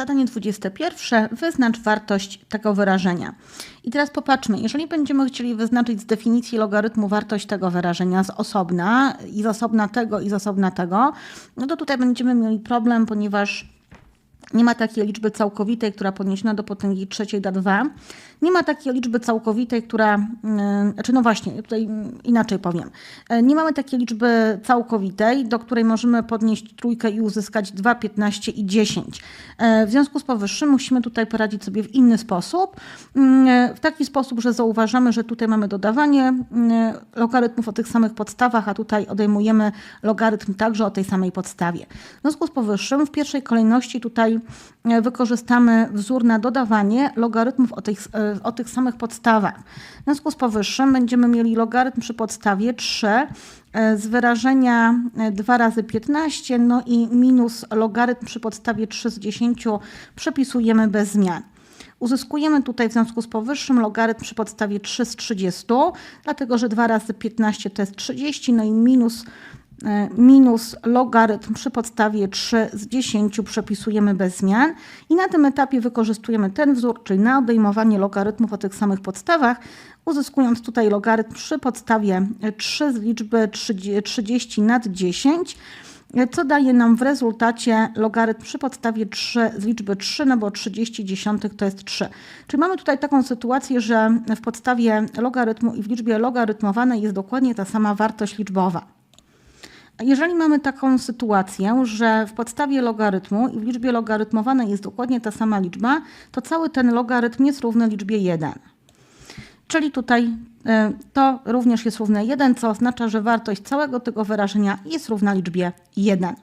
Zadanie 21. Wyznacz wartość tego wyrażenia. I teraz popatrzmy, jeżeli będziemy chcieli wyznaczyć z definicji logarytmu wartość tego wyrażenia z osobna i z osobna tego i z osobna tego, no to tutaj będziemy mieli problem, ponieważ nie ma takiej liczby całkowitej, która podniesiona do potęgi trzeciej da 2. Nie ma takiej liczby całkowitej, która, yy, znaczy no właśnie, tutaj inaczej powiem. Yy, Nie mamy takiej liczby całkowitej, do której możemy podnieść trójkę i uzyskać 2, 15 i 10. Yy, W związku z powyższym musimy tutaj poradzić sobie w inny sposób. Yy, W taki sposób, że zauważamy, że tutaj mamy dodawanie yy, logarytmów o tych samych podstawach, a tutaj odejmujemy logarytm także o tej samej podstawie. W związku z powyższym w pierwszej kolejności tutaj e, wykorzystamy wzór na dodawanie logarytmów o tych, e, o tych samych podstawach. W związku z powyższym będziemy mieli logarytm przy podstawie 3 e, z wyrażenia e, 2 razy 15, no i minus logarytm przy podstawie 3 z 10 przepisujemy bez zmian. Uzyskujemy tutaj w związku z powyższym logarytm przy podstawie 3 z 30, dlatego że 2 razy 15 to jest 30, no i minus, e, minus logarytm przy podstawie 3 z 10 przepisujemy bez zmian. I na tym etapie wykorzystujemy ten wzór, czyli na odejmowanie logarytmów o tych samych podstawach, uzyskując tutaj logarytm przy podstawie 3 z liczby 30 30 nad 10 co daje nam w rezultacie logarytm przy podstawie 3 z liczby 3, no bo 30 dziesiątych to jest 3. Czyli mamy tutaj taką sytuację, że w podstawie logarytmu i w liczbie logarytmowanej jest dokładnie ta sama wartość liczbowa. Jeżeli mamy taką sytuację, że w podstawie logarytmu i w liczbie logarytmowanej jest dokładnie ta sama liczba, to cały ten logarytm jest równy liczbie 1. Czyli tutaj y, to również jest równe 1, co oznacza, że wartość całego tego wyrażenia jest równa liczbie 1.